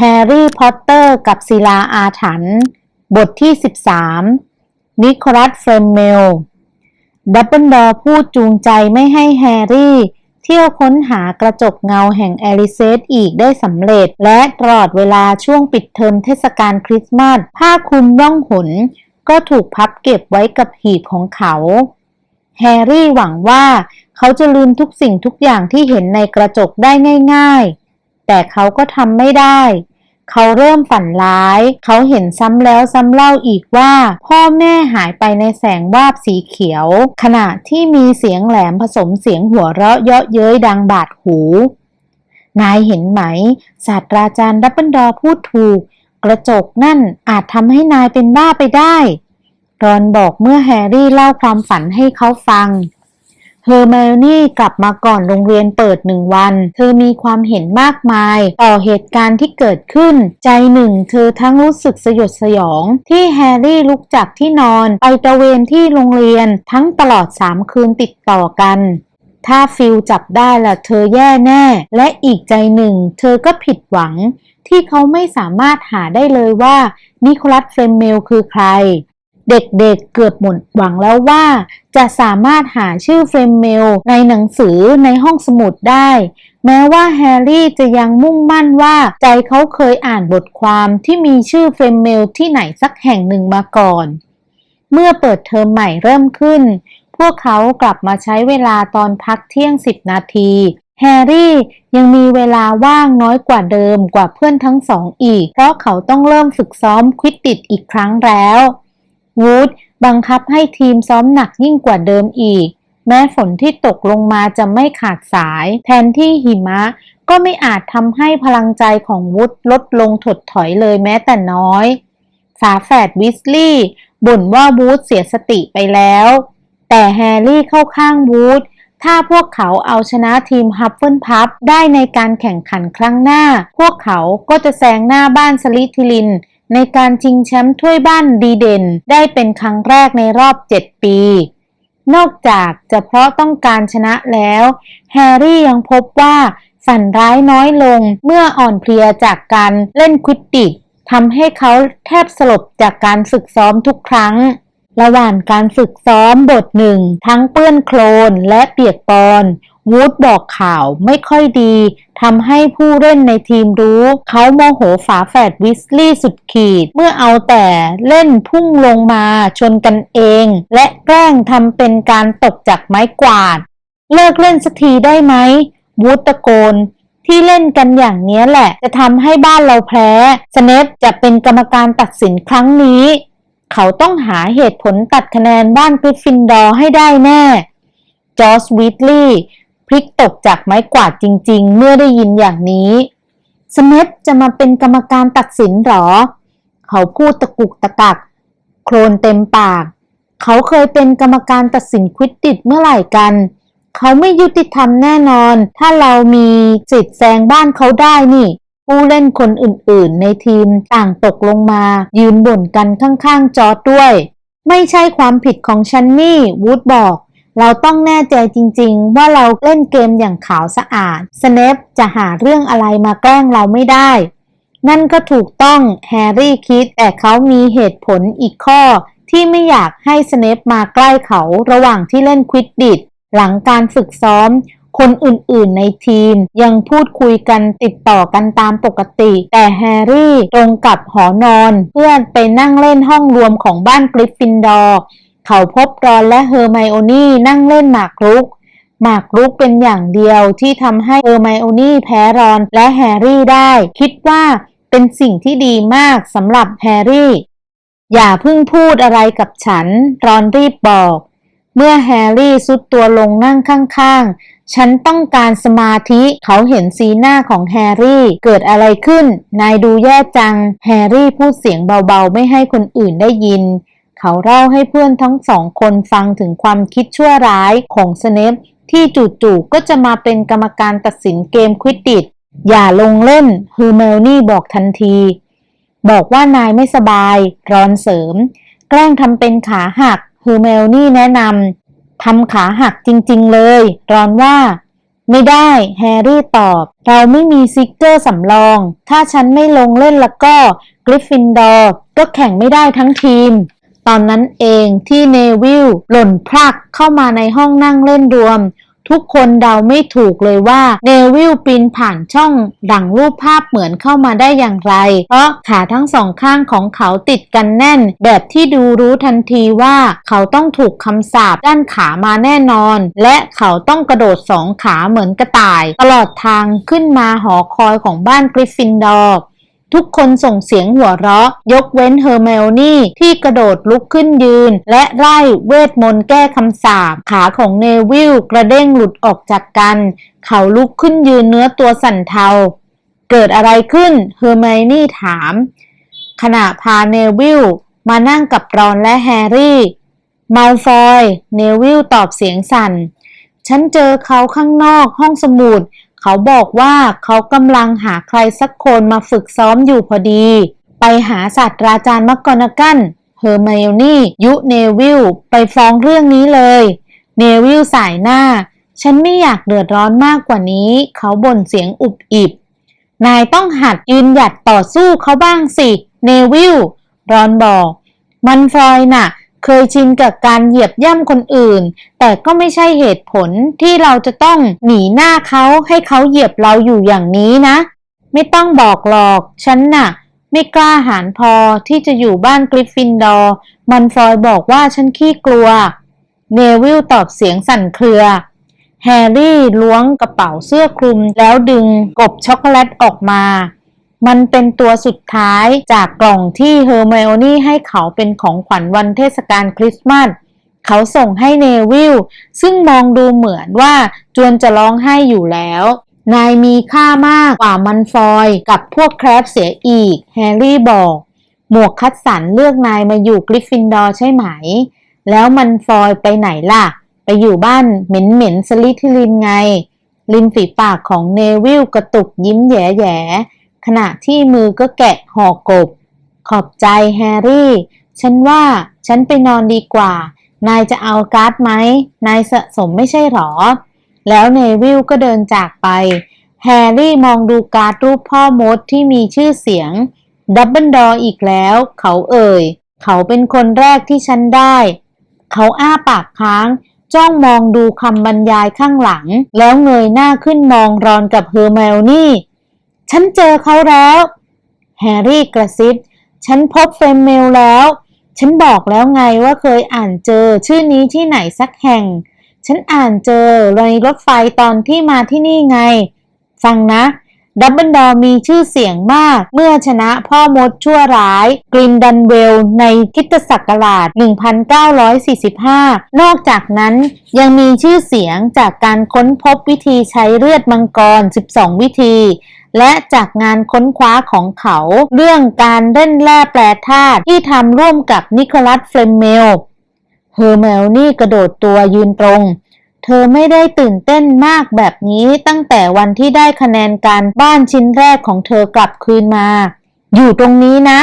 แฮร์รี่พอตเตอร์กับศิลาอาถรรพ์บทที่ 13 นิโคลัสเฟรมเมล ดับเบิลดอร์พูดจูงใจไม่ให้แฮร์รี่ เที่ยวค้นหากระจกเงาแห่งแอลิเซสอีกได้สำเร็จ และตลอดเวลาช่วงปิดเทอมเทศกาลคริสต์มาสผ้าคลุมร่องหน ก็ถูกพับเก็บไว้กับหีบของเขา แฮร์รี่หวังว่าเขาจะลืมทุกสิ่งทุกอย่างที่เห็นในกระจกได้ง่าย ๆ แต่เขาก็ทำไม่ได้ เขาเริ่มฝันร้าย เขาเห็นซ้ำแล้วซ้ำเล่าอีกว่า พ่อแม่หายไปในแสงวาบสีเขียว ขณะที่มีเสียงแหลมผสมเสียงหัวเราะเยาะเย้ยดังบาดหู นายเห็นไหม ศาสตราจารย์ดับเบิลดอร์พูดถูก กระจกนั่นอาจทำให้นายเป็นบ้าไปได้รอนบอกเมื่อแฮร์รี่เล่าความฝันให้เขาฟัง เฮอร์ไมโอนี่กลับมาก่อนโรงเรียนเปิดหนึ่งวัน เธอมีความเห็นมากมาย ต่อเหตุการณ์ที่เกิดขึ้น ใจหนึ่งเธอทั้งรู้สึกสยดสยอง ที่แฮร์รี่ลุกจากที่นอน ไปตระเวนที่โรงเรียนทั้งตลอดสามคืนติดต่อกันถ้าฟิลจับได้ละเธอแย่แน่ และอีกใจหนึ่ง เธอก็ผิดหวัง ที่เขาไม่สามารถหาได้เลยว่านิโคลัสเฟรมเมลคือใคร เด็กๆเเกือบหมดหวังแล้วว่า จะสามารถหาชื่อเฟรมเมลในหนังสือในห้องสมุดได้ แม้ว่าแฮร์รี่จะยังมุ่งมั่นว่าใจเขาเคยอ่านบทความที่มีชื่อเฟรมเมลที่ไหนสักแห่งหนึ่งมาก่อน เมื่อเปิดเทอมใหม่เริ่มขึ้น พวกเขากลับมาใช้เวลาตอนพักเที่ยงสิบนาทีแฮร์รี่ยังมีเวลาว่างน้อยกว่าเดิมกว่าเพื่อนทั้งสองอีก เพราะเขาต้องเริ่มฝึกซ้อมควิดดิดอีกครั้งแล้ว วูดบังคับให้ทีมซ้อมหนักยิ่งกว่าเดิมอีก แม้ฝนที่ตกลงมาจะไม่ขาดสาย แทนที่หิมะก็ไม่อาจทำให้พลังใจของวูดลดลงถดถอยเลยแม้แต่น้อย ฝาแฝดวิสลีย์บ่นว่าวูดเสียสติไปแล้ว แต่แฮร์รี่เข้าข้างวูดถ้าพวกเขาเอาชนะทีมฮับเฟิลพับได้ในการแข่งขันครั้งหน้า พวกเขาก็จะแซงหน้าบ้านสลิทิลิน ในการชิงแชมป์ถ้วยบ้านดีเด่นได้เป็นครั้งแรกในรอบ 7 ปี นอกจากจะเพราะต้องการชนะแล้ว แฮร์รี่ยังพบว่าฝันร้ายน้อยลงเมื่ออ่อนเพลียจากการเล่นควิดดิชทำให้เขาแทบสลบจากการฝึกซ้อมทุกครั้ง ระหว่างการฝึกซ้อมบทหนึ่ง ทั้งเปื้อนโคลนและเปียกปอน วูดบอกข่าวไม่ค่อยดีทำให้ผู้เล่นในทีมรู้ เขาโมโหฝาแฝดวิสลีย์สุดขีด เมื่อเอาแต่เล่นพุ่งลงมาชนกันเอง และแกล้งทำเป็นการตกจากไม้กวาด เลิกเล่นสักทีได้ไหมวูดตะโกนที่เล่นกันอย่างนี้แหละ จะทำให้บ้านเราแพ้สเนปจะเป็นกรรมการตัดสินครั้งนี้ เขาต้องหาเหตุผลตัดคะแนนบ้านกริฟฟินดอร์ให้ได้แน่ จอร์จวิทลีย์พลิกตกจากไม้กวาดจริง ๆ เมื่อได้ยินอย่างนี้ สเนปจะมาเป็นกรรมการตัดสินหรอ เขาพูดตะกุกตะกัก โครนเต็มปาก เขาเคยเป็นกรรมการตัดสินควิดดิดเมื่อไหร่กัน เขาไม่ยุติธรรมแน่นอน ถ้าเรามีสิทธิ์แซงบ้านเขาได้นี่ ผู้เล่นคนอื่นๆ ในทีมต่างตกลงมา ยืนบ่นกันข้างๆจอร์ดด้วย ไม่ใช่ความผิดของฉันนี่วูดบอก เราต้องแน่ใจจริงๆ ว่าเราเล่นเกมอย่างขาวสะอาดสเนปจะหาเรื่องอะไรมาแกล้งเราไม่ได้ นั่นก็ถูกต้องแฮร์รี่คิด แต่เขามีเหตุผลอีกข้อ ที่ไม่อยากให้สเนปมาใกล้เขาระหว่างที่เล่นควิดดิดหลังการฝึกซ้อม คนอื่นๆในทีม ยังพูดคุยกันติดต่อกันตามปกติ แต่แฮร์รี่ตรงกับหอนอน เพื่อไปนั่งเล่นห้องรวมของบ้านกริฟฟินดอร์เขาพบรอนและเฮอร์ไมโอนี่นั่งเล่นหมากรุกหมากรุกเป็นอย่างเดียวที่ทำให้เฮอร์ไมโอนี่แพ้รอนและแฮร์รี่ได้ คิดว่าเป็นสิ่งที่ดีมากสำหรับแฮร์รี่ อย่าเพิ่งพูดอะไรกับฉัน รอนรีบบอก เมื่อแฮร์รี่ซุดตัวลงนั่งข้างๆ ฉันต้องการสมาธิเขาเห็นสีหน้าของแฮร์รี่ เกิดอะไรขึ้น นายดูแย่จัง แฮร์รี่พูดเสียงเบาๆ ไม่ให้คนอื่นได้ยิน เขาเล่าให้เพื่อนทั้งสองคนฟังถึงความคิดชั่วร้ายของสเนปที่จู่ๆก็จะมาเป็นกรรมการตัดสินเกมควิดดิดอย่าลงเล่นฮือเมลนี่บอกทันที บอกว่านายไม่สบาย รอนเสริม แกล้งทำเป็นขาหักฮือเมลนี่แนะนำ ทำขาหักจริงๆเลย รอนว่า ไม่ได้ แฮร์รี่ตอบ เราไม่มีซิกเกอร์สำรอง ถ้าฉันไม่ลงเล่นแล้วก็ กริฟฟินดอร์ก็แข่งไม่ได้ทั้งทีม ตอนนั้นเองที่เนวิลหล่นพลักเข้ามาในห้องนั่งเล่นรวม ทุกคนเดาไม่ถูกเลยว่าเนวิลปีนผ่านช่องดังรูปภาพเหมือนเข้ามาได้อย่างไร เพราะขาทั้งสองข้างของเขาติดกันแน่น แบบที่ดูรู้ทันทีว่าเขาต้องถูกคำสาปด้านขามาแน่นอน และเขาต้องกระโดดสองขาเหมือนกระต่าย ตลอดทางขึ้นมาหอคอยของบ้านกริฟฟินดอร์ ทุกคนส่งเสียงหัวเราะ ยกเว้นเฮอร์เมลนี่ที่กระโดดลุกขึ้นยืน และไล่เวทมนต์แก้คำสาปขาของเนวิลกระเด้งหลุดออกจากกัน เขาลุกขึ้นยืนเนื้อตัวสั่นเทา เกิดอะไรขึ้นเฮอร์ไมนี่ถาม ขณะพาเนวิลมานั่งกับรอนและแฮร์รี่มัลฟอย เนวิลตอบเสียงสั่น ฉันเจอเขาข้างนอกห้องสมุด เขาบอกว่าเขากำลังหาใครสักคนมาฝึกซ้อมอยู่พอดี ไปหาศาสตราจารย์มักกอนากันเฮอร์ไมโอนี่ยุเนวิลไปฟ้องเรื่องนี้เลย เนวิลสายหน้า ฉันไม่อยากเดือดร้อนมากกว่านี้ เขาบ่นเสียงอุบอิบ นายต้องหัดยืนหยัดต่อสู้เขาบ้างสิ เนวิลรอนบอก มันฟอยน่ะ เคยชินกับการเหยียบย่ำคนอื่น แต่ก็ไม่ใช่เหตุผลที่เราจะต้องหนีหน้าเขาให้เขาเหยียบเราอยู่อย่างนี้นะ ไม่ต้องบอกหรอก ฉันน่ะ ไม่กล้าหาญพอที่จะอยู่บ้านกริฟฟินดอร์มันฟอยบอกว่าฉันขี้กลัว เนวิลตอบเสียงสั่นเครือ แฮร์รี่ล้วงกระเป๋าเสื้อคลุมแล้วดึงกบช็อกโกแลตออกมา มันเป็นตัวสุดท้ายจากกล่องที่เฮอร์ไมโอนี่ให้เขาเป็นของขวัญวันเทศกาลคริสต์มาสเขาส่งให้เนวิลซึ่งมองดูเหมือนว่าจวนจะร้องไห้อยู่แล้ว นายมีค่ามากกว่ามันฟอยกับพวกแครบเสียอีก แฮร์รี่บอก หมวกคัดสันเลือกนายมาอยู่กริฟฟินดอร์ใช่ไหม แล้วมันฟอยไปไหนล่ะ ไปอยู่บ้านเหม็นเหม็นสลิทิลินไง ริมฝีปากของเนวิลกระตุกยิ้มแย่ๆ ขณะที่มือก็แกะห่อกบ ขอบใจแฮร์รี่ ฉันว่าฉันไปนอนดีกว่า นายจะเอาการ์ดไหม นายสะสมไม่ใช่หรอ แล้วเนวิลก็เดินจากไป แฮร์รี่มองดูการ์ดรูปพ่อมดที่มีชื่อเสียง ดับเบิลดออีกแล้ว เขาเอ่ย เขาเป็นคนแรกที่ฉันได้ เขาอ้าปากค้างจ้องมองดูคำบรรยายข้างหลัง แล้วเงยหน้าขึ้นมองรอนกับเฮอร์ไมโอนี่ ฉันเจอเขาแล้ว แฮร์รี่กระซิบ ฉันพบเฟรมเมลแล้ว ฉันบอกแล้วไงว่าเคยอ่านเจอชื่อนี้ที่ไหนสักแห่ง ฉันอ่านเจอในรถไฟตอนที่มาที่นี่ไง ฟังนะ ดับเบิลดอมีชื่อเสียงมาก เมื่อชนะพ่อมดชั่วร้าย กรินดันเวล ในคริตศักราช 1945 นอกจากนั้นยังมีชื่อเสียงจากการค้นพบวิธีใช้เลือดมังกร 12 วิธี และจากงานค้นคว้าของเขา เรื่องการเล่นแร่แปรธาตุที่ทำร่วมกับนิโคลัสเฟลเมล เฮอร์เมลนี่กระโดดตัวยืนตรง เธอไม่ได้ตื่นเต้นมากแบบนี้ตั้งแต่วันที่ได้คะแนนการบ้านชิ้นแรกของเธอกลับคืนมา อยู่ตรงนี้นะ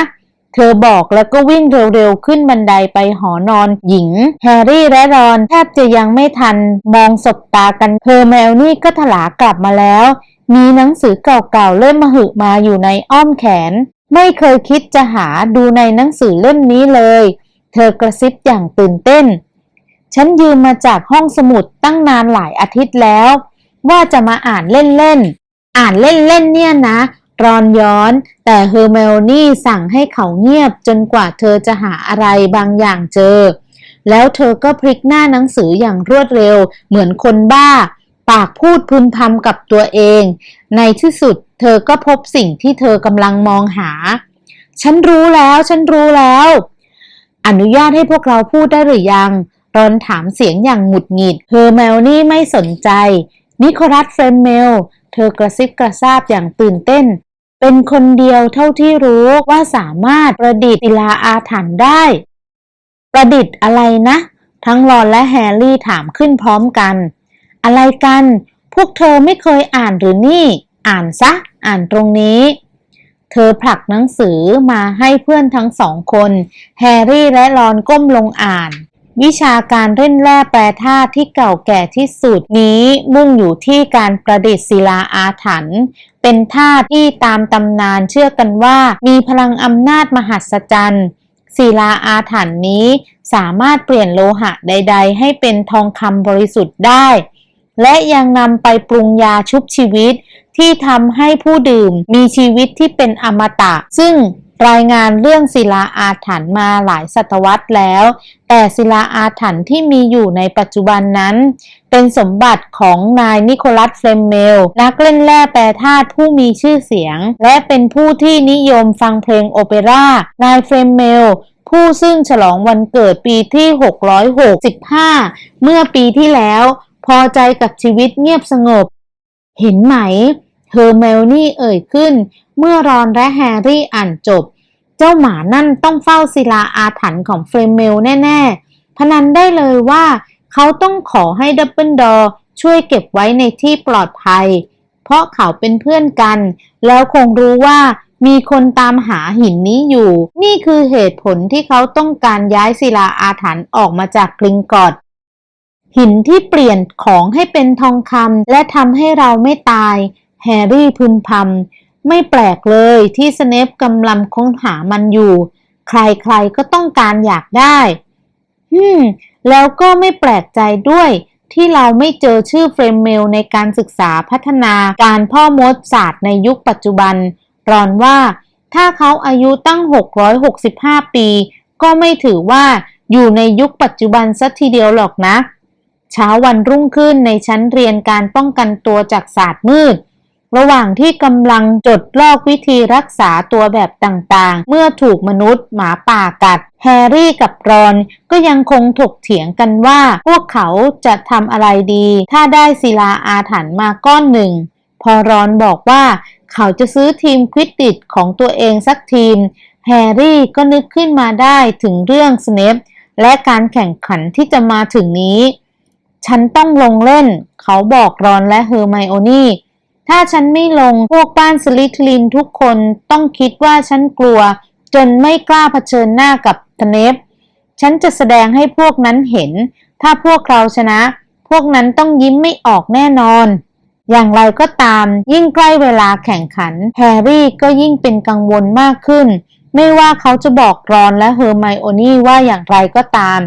เธอบอกแล้วก็วิ่งเร็วๆ ขึ้นบันไดไปหอนอนหญิง แฮร์รี่และรอนแทบจะยังไม่ทัน มองสบตากันเฮอร์เมลนี่ก็ถลากลับมาแล้ว มีหนังสือเก่าๆ เล่มมหึมาอยู่ในอ้อมแขน ไม่เคยคิดจะหาดูในหนังสือเล่มนี้เลย เธอกระซิบอย่างตื่นเต้น ฉันยืมมาจากห้องสมุดตั้งนานหลายอาทิตย์แล้ว ว่าจะมาอ่านเล่นๆ อ่านเล่นๆเนี่ยนะ รอนย้อน แต่เฮอร์เมลนี่สั่งให้เขาเงียบจนกว่าเธอจะหาอะไรบางอย่างเจอ แล้วเธอก็พลิกหน้าหนังสืออย่างรวดเร็วเหมือนคนบ้า ปากพูดพึมพำกับตัวเอง ในที่สุดเธอก็พบสิ่งที่เธอกำลังมองหา ฉันรู้แล้วฉันรู้แล้ว อนุญาตให้พวกเราพูดได้หรือยังรอนถามเสียงอย่างหงุดหงิด เฮอร์เมลนี่ไม่สนใจ นิโคลัสเฟรมเมล เธอกระซิบกระซาบอย่างตื่นเต้น เป็นคนเดียวเท่าที่รู้ว่าสามารถประดิษฐ์ศิลาอาถรรพ์ได้ ประดิษฐ์อะไรนะ ทั้งรอนและแฮร์รี่ถามขึ้นพร้อมกัน อะไรกัน พวกเธอไม่เคยอ่านหรือนี่ อ่านซะ อ่านตรงนี้ เธอผลักหนังสือมาให้เพื่อนทั้งสองคน แฮร์รี่และรอนก้มลงอ่าน วิชาการเล่นแร่แปรธาตุที่เก่าแก่ที่สุดนี้มุ่งอยู่ที่การประดิษฐ์ศิลาอาถรรพ์เป็นธาตุที่ตามตำนานเชื่อกันว่า มีพลังอำนาจมหัศจรรย์ศิลาอาถรรพ์นี้สามารถเปลี่ยนโลหะใด ๆ ให้เป็นทองคำบริสุทธิ์ได้ และยังนำไปปรุงยาชุบชีวิตที่ทำให้ผู้ดื่มมีชีวิตที่เป็นอมตะ ซึ่ง รายงานเรื่องศิลาอาถรรพ์มาหลายศตวรรษแล้ว แต่ศิลาอาถรรพ์ที่มีอยู่ในปัจจุบันนั้น เป็นสมบัติของนายนิโคลัสเฟรมเมล นักเล่นแร่แปรธาตุผู้มีชื่อเสียง และเป็นผู้ที่นิยมฟังเพลงโอเปร่า นายเฟรมเมลผู้ซึ่งฉลองวันเกิดปีที่ 665 เมื่อปีที่แล้ว พอใจกับชีวิตเงียบสงบ เห็นไหม เฮอร์เมลนี่เอ่ยขึ้น เมื่อรอนและแฮร์รี่อ่านจบ เจ้าหมานั่นต้องเฝ้าศิลาอาถรรพ์ของเฟรมเมลแน่ๆ พนันได้เลยว่าเขาต้องขอให้ดับเบิลดอร์ช่วยเก็บไว้ในที่ปลอดภัย เพราะเขาเป็นเพื่อนกัน แล้วคงรู้ว่ามีคนตามหาหินนี้อยู่ นี่คือเหตุผลที่เขาต้องการย้ายศิลาอาถรรพ์ออกมาจากกริงกอดหินที่เปลี่ยนของให้เป็นทองคำและทำให้เราไม่ตาย แฮร์รี่พึมพำไม่แปลกเลยที่สเนปกำลังค้นหามันอยู่ ใครๆก็ต้องการอยากได้ฮึมแล้วก็ไม่แปลกใจด้วย ที่เราไม่เจอชื่อเฟรมเมลในการศึกษาพัฒนาการพ่อมดศาสตร์ในยุคปัจจุบัน รอนว่าถ้าเขาอายุตั้ง 665 ปี ก็ไม่ถือว่าอยู่ในยุคปัจจุบันสัทีเดียวหรอกนะ เช้าวันรุ่งขึ้นในชั้นเรียนการป้องกันตัวจากศาสตร์มืด ระหว่างที่กำลังจดลอกวิธีรักษาตัวแบบต่างๆ เมื่อถูกมนุษย์หมาป่ากัด แฮร์รี่กับรอนก็ยังคงถกเถียงกันว่า พวกเขาจะทำอะไรดี ถ้าได้ศิลาอาถรรพ์มาก้อนหนึ่ง พอรอนบอกว่าเขาจะซื้อทีมควิดดิชของตัวเองสักทีม แฮร์รี่ก็นึกขึ้นมาได้ถึงเรื่องสเนปและการแข่งขันที่จะมาถึงนี้ ฉันต้องลงเล่น เขาบอกรอนและเฮอร์ไมโอนี่ ถ้าฉันไม่ลงพวกบ้านสลิทลินทุกคนต้องคิดว่าฉันกลัว จนไม่กล้าเผชิญหน้ากับทเนฟฉันจะแสดงให้พวกนั้นเห็น ถ้าพวกเราชนะ พวกนั้นต้องยิ้มไม่ออกแน่นอน อย่างไรก็ตาม ยิ่งใกล้เวลาแข่งขัน แฮร์รี่ก็ยิ่งเป็นกังวลมากขึ้น ไม่ว่าเขาจะบอกรอนและเฮอร์ไมโอนี่ว่าอย่างไรก็ตาม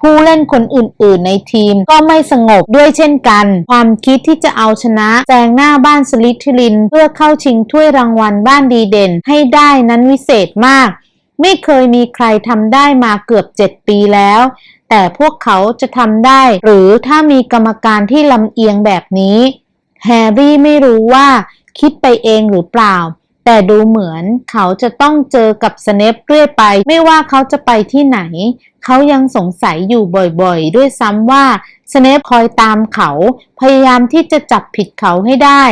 ผู้เล่นคนอื่นๆ ในทีมก็ไม่สงบด้วยเช่นกัน ความคิดที่จะเอาชนะแซงหน้าบ้านสลิทลิน เพื่อเข้าชิงถ้วยรางวัลบ้านดีเด่น ให้ได้นั้นวิเศษมาก ไม่เคยมีใครทำได้มาเกือบ 7 ปีแล้ว แต่พวกเขาจะทำได้ หรือถ้ามีกรรมการที่ลำเอียงแบบนี้ แฮร์รี่ไม่รู้ว่าคิดไปเองหรือเปล่า แต่ดูเหมือนเขาจะต้องเจอกับสเนปเรื่อยไป ไม่ว่าเขาจะไปที่ไหน เขายังสงสัยอยู่บ่อยๆ ด้วยซ้ำว่าสเนปคอยตามเขา พยายามที่จะจับผิดเขาให้ได้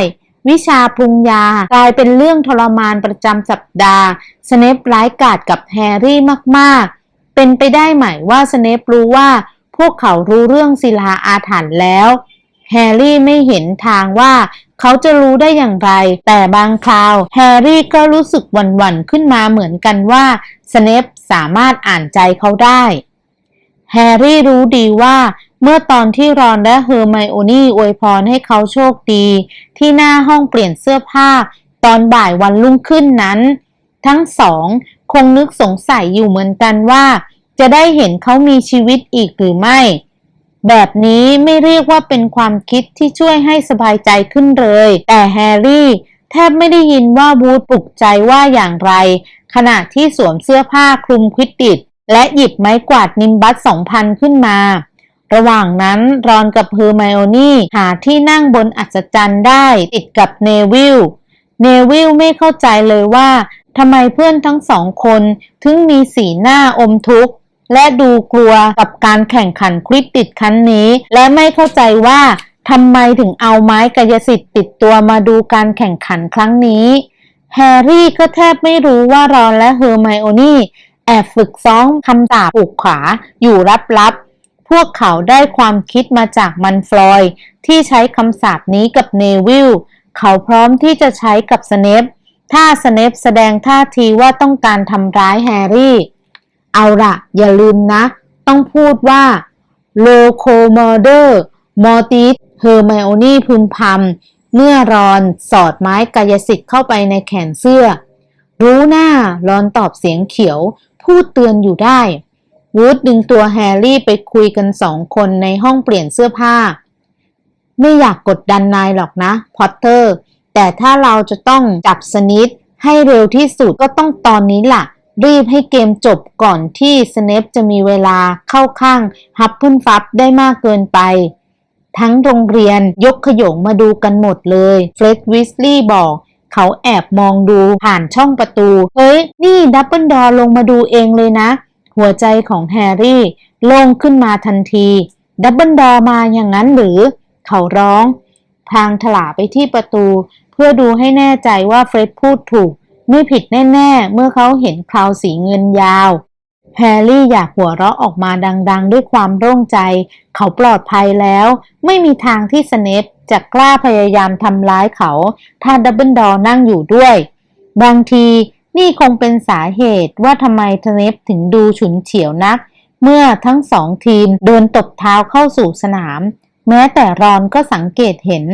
วิชาปรุงยากลายเป็นเรื่องทรมานประจำสัปดาห์สเนปร้ายกาจกับแฮร์รี่มากๆ เป็นไปได้ไหมว่าสเนปรู้ว่า พวกเขารู้เรื่องศิลาอาถรรพ์แล้ว แฮร์รี่ไม่เห็นทางว่าเขาจะรู้ได้อย่างไร แต่บางคราว แฮร์รี่ก็รู้สึกหวั่นๆขึ้นมาเหมือนกันว่าสเนปสามารถอ่านใจเขาได้ แฮร์รี่รู้ดีว่าเมื่อตอนที่รอนและเฮอร์ไมโอนี่อวยพรให้เขาโชคดี ที่หน้าห้องเปลี่ยนเสื้อผ้า ตอนบ่ายวันรุ่งขึ้นนั้น ทั้งสองคงนึกสงสัยอยู่เหมือนกันว่า จะได้เห็นเขามีชีวิตอีกหรือไม่ แบบนี้ไม่เรียกว่าเป็นความคิดที่ช่วยให้สบายใจขึ้นเลย แต่แฮร์รี่แทบไม่ได้ยินว่าบูธปลุกใจว่าอย่างไร ขณะที่สวมเสื้อผ้าคลุมควิดดิดและหยิบไม้กวาดนิมบัสสองพันขึ้นมา ระหว่างนั้นรอนกับเฮอร์ไมโอนี่หาที่นั่งบนอัศจรรย์ได้ติดกับเนวิล เนวิลไม่เข้าใจเลยว่าทำไมเพื่อนทั้งสองคนถึงมีสีหน้าอมทุกข์ และดูกลัวกับการแข่งขันควิดดิดครั้งนี้ และไม่เข้าใจว่าทำไมถึงเอาไม้กายสิทธิ์ติดตัวมาดูการแข่งขันครั้งนี้ แฮร์รี่ก็แทบไม่รู้ว่ารอนและเฮอร์ไมโอนี่แอบฝึกซ้อมคำสาปผูกขวาอยู่ลับๆ พวกเขาได้ความคิดมาจากมันฟลอยที่ใช้คำสาปนี้กับเนวิล เขาพร้อมที่จะใช้กับสเนปถ้าสเนปแสดงท่าทีว่าต้องการทำร้ายแฮร์รี่ เอาละอย่าลืมนะ ต้องพูดว่า locomotor mortis เฮอร์ไมโอนี่พึมพำเมื่อรอนสอดไม้กายสิทธิ์เข้าไปในแขนเสื้อ รู้หน้ารอนตอบเสียงเขียว พูดเตือนอยู่ได้ วูดดึงตัวแฮร์รี่ไปคุยกันสองคนในห้องเปลี่ยนเสื้อผ้า ไม่อยากกดดันนายหรอกนะ พอตเตอร์ แต่ถ้าเราจะต้องจับสนิทให้เร็วที่สุดก็ต้องตอนนี้ล่ะ รีบให้เกมจบก่อนที่สเนปจะมีเวลาเข้าข้างฮับเพิลฟับได้มากเกินไป ทั้งโรงเรียนยกขยงมาดูกันหมดเลยเฟร็ดวิสลีย์บอกเขาแอบมองดูผ่านช่องประตู เฮ้ย นี่ดับเบิลดอลงมาดูเองเลยนะ หัวใจของแฮร์รี่โล่งขึ้นมาทันที ดับเบิลดอมาอย่างนั้นหรือ เขาร้อง พางถลาไปที่ประตู เพื่อดูให้แน่ใจว่าเฟร็ดพูดถูก ไม่ผิดแน่ๆ เมื่อเขาเห็นคราวสีเงินยาว แฮร์รี่อยากหัวเราะออกมาดังๆ ด้วยความโล่งใจ เขาปลอดภัยแล้ว ไม่มีทางที่สเนปจะกล้าพยายามทำร้ายเขา ถ้าดับเบิลดอนั่งอยู่ด้วย บางทีนี่คงเป็นสาเหตุว่าทำไมสเนปถึงดูฉุนเฉียวนัก เมื่อทั้งสองทีมเดินตบเท้าเข้าสู่สนาม แม้แต่รอนก็สังเกตเห็น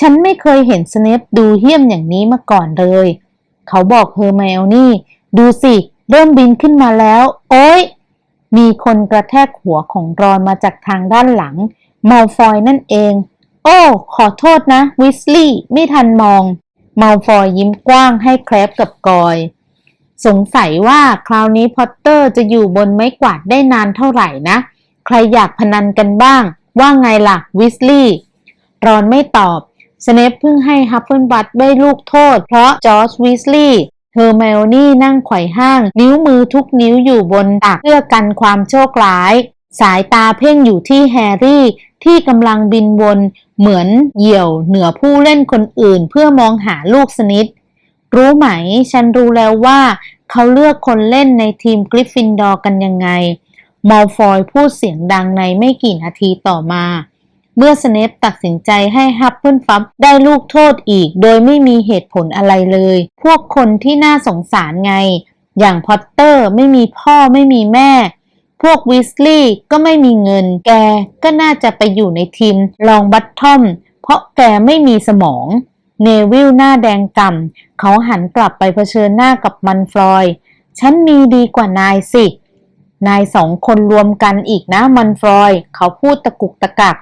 ฉันไม่เคยเห็นสเนปดูเหี้ยมอย่างนี้มาก่อนเลย เขาบอกเฮอร์ไมโอนี่ดูสิ เริ่มบินขึ้นมาแล้ว โอ๊ยมีคนกระแทกหัวของรอนมาจากทางด้านหลังมัลฟอยนั่นเอง โอ้ ขอโทษนะ วิสลี่ไม่ทันมองมัลฟอยยิ้มกว้างให้แครบกับกอย สงสัยว่าคราวนี้พอตเตอร์จะอยู่บนไม้กวาดได้นานเท่าไหร่นะ ใครอยากพนันกันบ้าง ว่าไงล่ะ วิสลี่รอนไม่ตอบ สเนปเพิ่งให้ฮัฟเฟิลบัตได้ลูกโทษ เพราะจอร์จวิสลีย์เฮอร์ไมโอนี่นั่งไขว่ห้าง นิ้วมือทุกนิ้วอยู่บนตักเพื่อกันความโชคร้าย สายตาเพ่งอยู่ที่แฮร์รี่ที่กำลังบินวนเหมือนเหยี่ยวเหนือผู้เล่นคนอื่นเพื่อมองหาลูกสนิทรู้ไหม ฉันรู้แล้วว่า เขาเลือกคนเล่นในทีมกริฟฟินดอร์กันยังไงมอลฟอยพูดเสียงดังในไม่กี่นาทีต่อมา เมื่อสเนปตัดสินใจให้ฮับเพิลฟับได้ลูกโทษอีก โดยไม่มีเหตุผลอะไรเลย พวกคนที่น่าสงสารไง อย่างพอตเตอร์ไม่มีพ่อไม่มีแม่ พวกวิสลีย์ก็ไม่มีเงิน แกก็น่าจะไปอยู่ในทีมลองบัตทอม เพราะแกไม่มีสมองเนวิลหน้าแดงก่ำเขาหันกลับไปเผชิญหน้ากับมันฟลอย ฉันมีดีกว่านายสิ นายสองคนรวมกันอีกนะมันฟลอย เขาพูดตะกุกตะกัก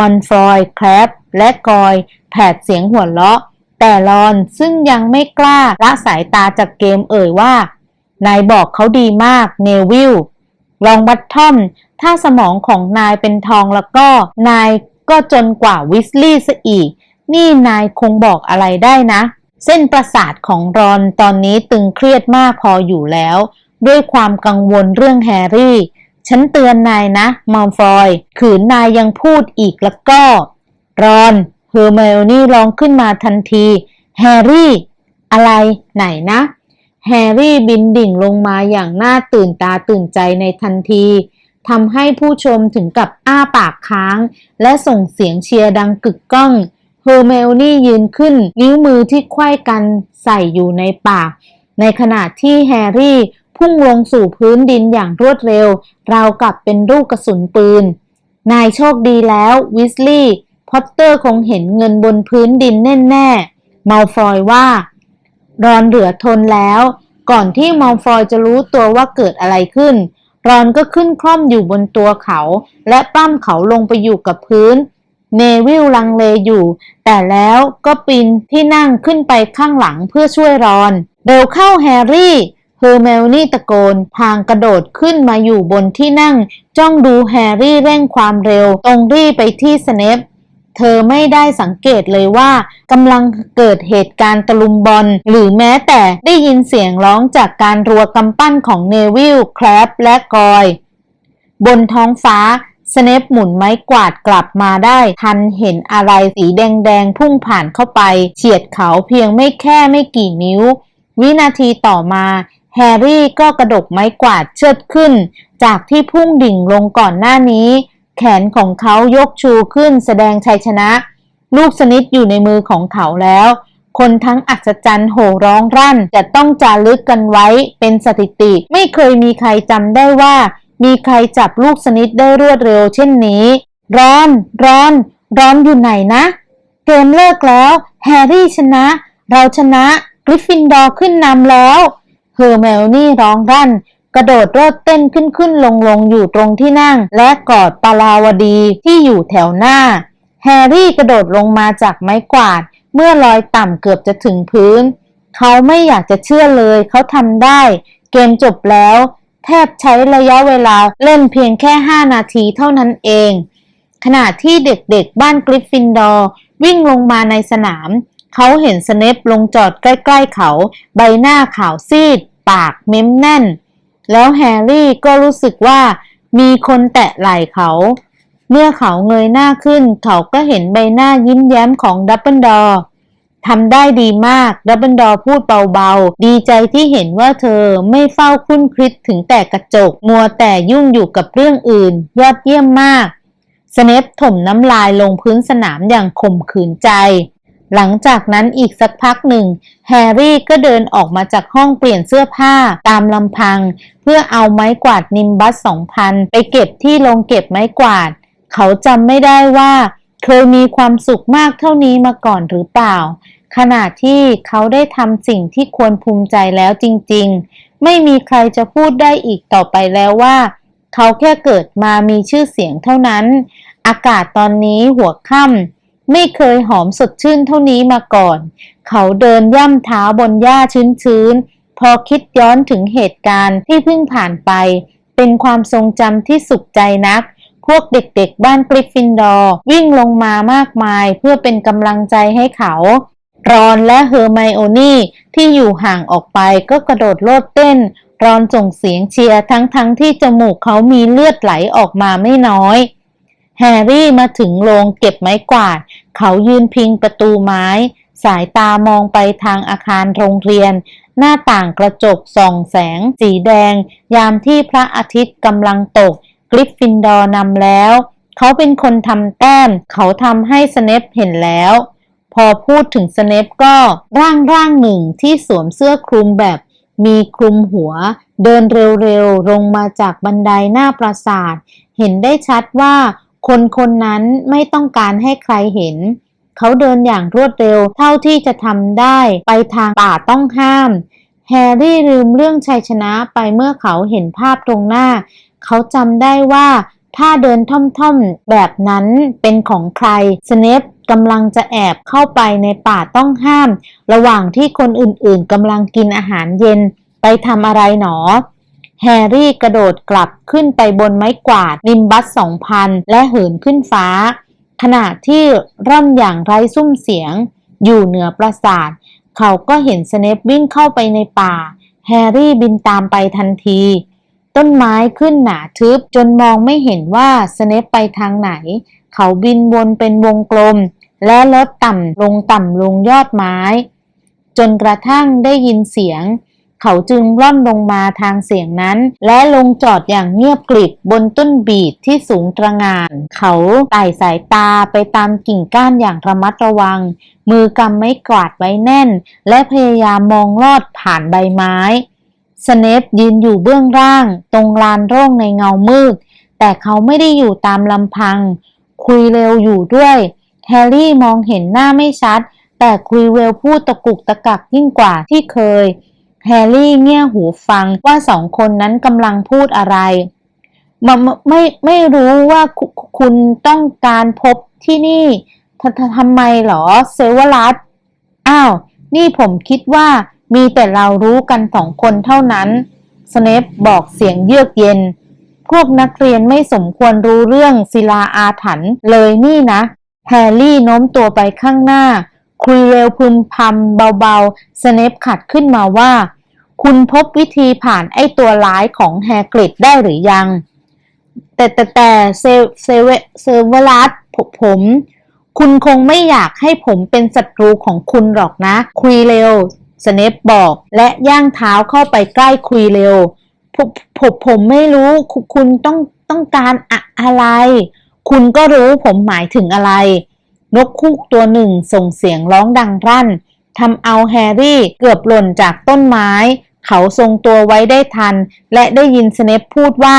มันฟลอยแครบและกอย แผดเสียงหัวเราะ แต่รอนซึ่งยังไม่กล้าละสายตาจากเกมเอ่ยว่า นายบอกเขาดีมากเนวิลลองบัตทอม ถ้าสมองของนายเป็นทองแล้วก็ นายก็จนกว่าวิสลี่ซะอีก นี่นายคงบอกอะไรได้นะ เส้นประสาทของรอนตอนนี้ตึงเครียดมากพออยู่แล้ว ด้วยความกังวลเรื่องแฮร์รี่ ฉันเตือนนายนะมัลฟอย ขืนนายยังพูดอีกแล้วก็ รอนเฮอร์ไมโอนี่ร้องขึ้นมาทันที แฮร์รี่ อะไรไหนนะ แฮร์รี่บินดิ่งลงมาอย่างน่าตื่นตาตื่นใจในทันทีทำให้ผู้ชมถึงกับอ้าปากค้าง และส่งเสียงเชียร์ดังกึกก้องเฮอร์เมลนี่ยืนขึ้น นิ้วมือที่ไขว้กันใส่อยู่ในปาก ในขณะที่แฮร์รี่ พุ่งลงสู่พื้นดินอย่างรวดเร็ว ราวกับเป็นลูกกระสุนปืน นายโชคดีแล้ว วิสลีย์พอตเตอร์คงเห็นเงินบนพื้นดินแน่ๆ มัลฟอยว่า รอนเหลือทนแล้ว ก่อนที่มัลฟอยจะรู้ตัวว่าเกิดอะไรขึ้น รอนก็ขึ้นคล่อมอยู่บนตัวเขา และปั้มเขาลงไปอยู่กับพื้น เนวิลลังเลอยู่ แต่แล้วก็ปีนที่นั่งขึ้นไปข้างหลังเพื่อช่วยรอน เร็วเข้าแฮร์รี่เอร์เมลนี่ตะโกนพางกระโดดขึ้นมาอยู่บนที่นั่ง จ้องดูแฮร์รี่เร่งความเร็ว ตรงรีไปที่สเนปเธอไม่ได้สังเกตเลยว่ากำลังเกิดเหตุการณ์ตะลุมบอล หรือแม้แต่ได้ยินเสียงร้องจากการรัวกำปั้นของเนวิลแคลปและกอย บนท้องฟ้าสเนปหมุนไม้กวาดกลับมาได้ ทันเห็นอะไรสีแดงๆ พุ่งผ่านเข้าไป เฉียดเขาเพียงไม่แค่ไม่กี่นิ้ว วินาทีต่อมา แฮร์รี่ก็กระดกไม้กวาดเชิดขึ้น จากที่พุ่งดิ่งลงก่อนหน้านี้ แขนของเขายกชูขึ้นแสดงชัยชนะ ลูกสนิทอยู่ในมือของเขาแล้ว คนทั้งอัศจรรย์โห่ร้องรั่น จะต้องจารึกกันไว้เป็นสถิติ ไม่เคยมีใครจำได้ว่า มีใครจับลูกสนิทได้รวดเร็วเช่นนี้รอนรอนรอนอยู่ไหนนะ เกมเลิกแล้ว แฮร์รี่ชนะ เราชนะ กริฟฟินดอร์ขึ้นนำแล้ว เฮอร์เมลนี่ร้องรั่น กระโดดโลดเต้นขึ้นขึ้นลงลงอยู่ตรงที่นั่ง และกอดปาราวดีที่อยู่แถวหน้า แฮร์รี่กระโดดลงมาจากไม้กวาด เมื่อลอยต่ำเกือบจะถึงพื้น เขาไม่อยากจะเชื่อเลยเขาทำได้ เกมจบแล้ว แทบใช้ระยะเวลาเล่นเพียงแค่ 5 นาทีเท่านั้นเอง ขณะที่เด็กๆบ้านกริฟฟินดอร์วิ่งลงมาในสนาม เขาเห็นสเนปลงจอดใกล้ๆเขา ใบหน้าขาวซีด ปากเม้มแน่น แล้วแฮร์รี่ก็รู้สึกว่ามีคนแตะไหล่เขา เมื่อเขาเงยหน้าขึ้น เขาก็เห็นใบหน้ายิ้มแย้มของดับเบิลดอร์ทำได้ดีมาก ดับเบิลดอร์พูดเบาๆ ดีใจที่เห็นว่าเธอไม่เฝ้าคุ้นคิดถึงแต่กระจก มัวแต่ยุ่งอยู่กับเรื่องอื่น ยอดเยี่ยมมาก สเนปถมน้ำลายลงพื้นสนามอย่างข่มขืนใจ หลังจากนั้นอีกสักพักหนึ่ง แฮร์รี่ก็เดินออกมาจากห้องเปลี่ยนเสื้อผ้าตามลำพัง เพื่อเอาไม้กวาดนิมบัสสองพันไปเก็บที่โรงเก็บไม้กวาด เขาจำไม่ได้ว่า เคยมีความสุขมากเท่านี้มาก่อนหรือเปล่า ขณะที่เขาได้ทำสิ่งที่ควรภูมิใจแล้วจริง ๆ ไม่มีใครจะพูดได้อีกต่อไปแล้วว่า เขาแค่เกิดมามีชื่อเสียงเท่านั้น อากาศตอนนี้หัวค่ำ ไม่เคยหอมสดชื่นเท่านี้มาก่อน เขาเดินย่ำเท้าบนหญ้าชื้นๆ พอคิดย้อนถึงเหตุการณ์ที่เพิ่งผ่านไป เป็นความทรงจำที่สุขใจนัก พวกเด็กๆ บ้านกริฟฟินดอร์วิ่งลงมามากมายเพื่อเป็นกำลังใจให้เขา รอนและเฮอร์ไมโอนี่ที่อยู่ห่างออกไปก็กระโดดโลดเต้น รอนส่งเสียงเชียร์ทั้งๆทที่จมูกเขามีเลือดไหลออกมาไม่น้อย แฮร์รี่มาถึงโรงเก็บไม้กวาด เขายืนพิงประตูไม้ สายตามองไปทางอาคารโรงเรียน หน้าต่างกระจกส่องแสงสีแดง ยามที่พระอาทิตย์กำลังตก กริฟฟินดอร์นำแล้ว เขาเป็นคนทำแต้ม เขาทำให้สเนปเห็นแล้ว พอพูดถึงสเนปก็ร่างร่างหนึ่งที่สวมเสื้อคลุมแบบมีคลุมหัว เดินเร็วๆลงมาจากบันไดหน้าปราสาท เห็นได้ชัดว่า คนคนนั้นไม่ต้องการให้ใครเห็น เขาเดินอย่างรวดเร็วเท่าที่จะทำได้ไปทางป่าต้องห้าม แฮร์รี่ลืมเรื่องชัยชนะไปเมื่อเขาเห็นภาพตรงหน้า เขาจำได้ว่าถ้าเดินท่อมๆ แบบนั้นเป็นของใครสเนปกำลังจะแอบเข้าไปในป่าต้องห้าม ระหว่างที่คนอื่นๆกำลังกินอาหารเย็นไปทำอะไรหนอ แฮร์รี่กระโดดกลับขึ้นไปบนไม้กวาดนิมบัสสองพันและเหินขึ้นฟ้า ขณะที่ร่อนอย่างไร้ซุ้มเสียง อยู่เหนือปราสาท เขาก็เห็นสเนปวิ่งเข้าไปในป่า แฮร์รี่บินตามไปทันที ต้นไม้ขึ้นหนาทึบจนมองไม่เห็นว่าสเนปไปทางไหน เขาบินวนเป็นวงกลม และลดต่ำลงต่ำลงยอดไม้ จนกระทั่งได้ยินเสียง เขาจึงร่อนลงมาทางเสียงนั้น และลงจอดอย่างเงียบกริบบนต้นบีดที่สูงตระงาน เขาไต่สายตาไปตามกิ่งก้านอย่างระมัดระวัง มือกำไม้กวาดไว้แน่น และพยายามมองลอดผ่านใบไม้สเนปยืนอยู่เบื้องล่าง ตรงลานโร่งในเงามืด แต่เขาไม่ได้อยู่ตามลำพัง คุยเร็วอยู่ด้วย แฮร์รี่มองเห็นหน้าไม่ชัด แต่คุยเวลพูดตะกุกตะกักยิ่งกว่าที่เคย แฮร์รี่เงี่ยหูฟังว่าสองคนนั้นกำลังพูดอะไรมไม่ไม่ไม่รู้ว่าคุคุณต้องการพบที่นี่ททำไมหรอเซเวรัสอ้าว นี่ผมคิดว่ามีแต่เรารู้กันสองคนเท่านั้นสเนปบอกเสียงเยือกเย็น พวกนักเรียนไม่สมควรรู้เรื่องศิลาอาถรรพ์เลยนี่นะ แฮร์รี่โน้มตัวไปข้างหน้าคุยเร็วพึมพำเบาๆ สเนปขัดขึ้นมาว่า คุณพบวิธีผ่านไอ้ตัวร้ายของแฮกริดได้หรือยัง แต่แต่แต่เซเซเวเซเวลัสผม คุณคงไม่อยากให้ผมเป็นศัตรูของคุณหรอกนะ คุยเร็วสเนปบอก และย่างเท้าเข้าไปใกล้คุยเร็วผมผมผมไม่รู้คุคุณต้องต้องการอะอะไร คุณก็รู้ผมหมายถึงอะไร นกคูกตัวหนึ่งส่งเสียงร้องดังรั่นทำเอาแฮร์รี่เกือบหล่นจากต้นไม้ เขาทรงตัวไว้ได้ทัน และได้ยินสเนปพูดว่า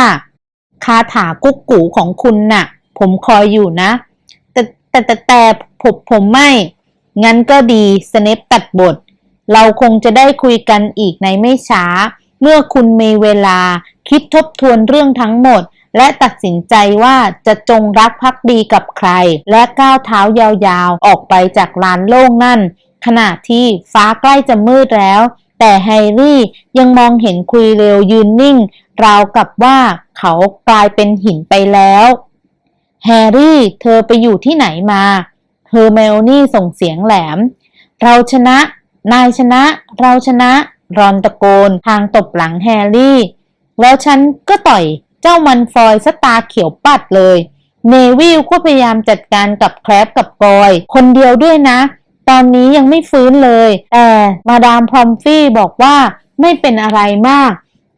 คาถากุ๊กกูของคุณน่ะ ผมคอยอยู่นะ แต่แต่แต่แต่ผมผมไม่ งั้นก็ดีสเนปตัดบท เราคงจะได้คุยกันอีกในไม่ช้า เมื่อคุณมีเวลาคิดทบทวนเรื่องทั้งหมด และตัดสินใจว่าจะจงรักภักดีกับใคร และก้าวเท้ายาวๆ ออกไปจากลานโล่งนั่น ขณะที่ฟ้าใกล้จะมืดแล้ว แต่แฮร์รี่ยังมองเห็นคุยเร็วยืนนิ่ง ราวกับว่าเขากลายเป็นหินไปแล้ว แฮร์รี่ เธอไปอยู่ที่ไหนมาเฮอร์เมโอนี่ส่งเสียงแหลม เราชนะ นายชนะ เราชนะ รอนตะโกนทางตบหลังแฮร์รี่ แล้วฉันก็ต่อยเจ้ามันฟอยสตาเขียวปัดเลย เนวิลก็พยายามจัดการกับแครบกับกอย คนเดียวด้วยนะ ตอนนี้ยังไม่ฟื้นเลย แต่มาดามพรอมฟี่บอกว่าไม่เป็นอะไรมาก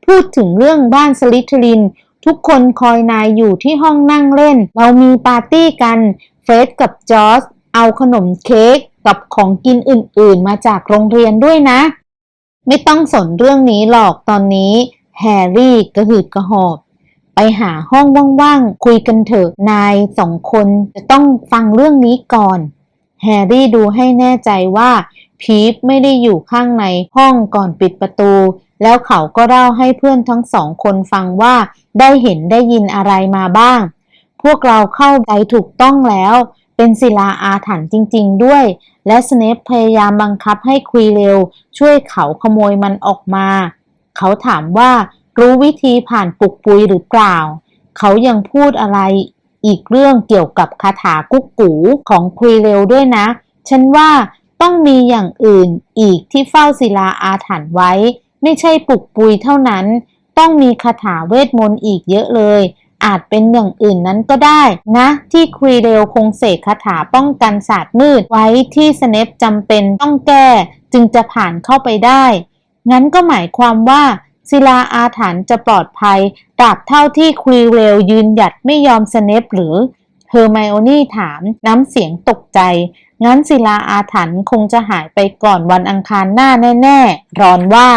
พูดถึงเรื่องบ้านสลิทริน ทุกคนคอยนายอยู่ที่ห้องนั่งเล่น เรามีปาร์ตี้กันเฟรดกับจอร์จเอาขนมเค้กกับของกินอื่นๆ มาจากโรงเรียนด้วยนะ ไม่ต้องสนเรื่องนี้หรอกตอนนี้ แฮร์รี่กระหืดกระหอบ ไปหาห้องว่างๆ คุยกันเถอะนายสองคนจะต้องฟังเรื่องนี้ก่อน แฮร์รี่ดูให้แน่ใจว่าพีฟไม่ได้อยู่ข้างในห้องก่อนปิดประตู แล้วเขาก็เล่าให้เพื่อนทั้งสองคนฟังว่าได้เห็นได้ยินอะไรมาบ้าง พวกเราเข้าใจถูกต้องแล้ว เป็นศิลาอาถรรพ์จริง ๆ ด้วย และสเนปพยายามบังคับให้คุยเร็ว ช่วยเขาขโมยมันออกมา เขาถามว่ารู้วิธีผ่านปุกปุยหรือเปล่า เขายังพูดอะไร อีกเรื่องเกี่ยวกับคาถากุ๊กกูของคุยเร็วด้วยนะ ฉันว่าต้องมีอย่างอื่นอีกที่เฝ้าศิลาอาถรรพ์ไว้ ไม่ใช่ปุกปุยเท่านั้น ต้องมีคาถาเวทมนต์อีกเยอะเลย อาจเป็นอย่างอื่นนั้นก็ได้นะ ที่คุยเร็วคงเสกคาถาป้องกันศาสตร์มืดไว้ที่สเนปจำเป็นต้องแก้ จึงจะผ่านเข้าไปได้ งั้นก็หมายความว่า ศิลาอาถรรพ์จะปลอดภัยตราบเท่าที่คุยเวลยืนหยัดไม่ยอมสเนปหรือเฮอร์ไมโอนี่ถามน้ำเสียงตกใจ งั้นศิลาอาถรรพ์คงจะหายไปก่อนวันอังคารหน้าแน่ ๆ รอนว่า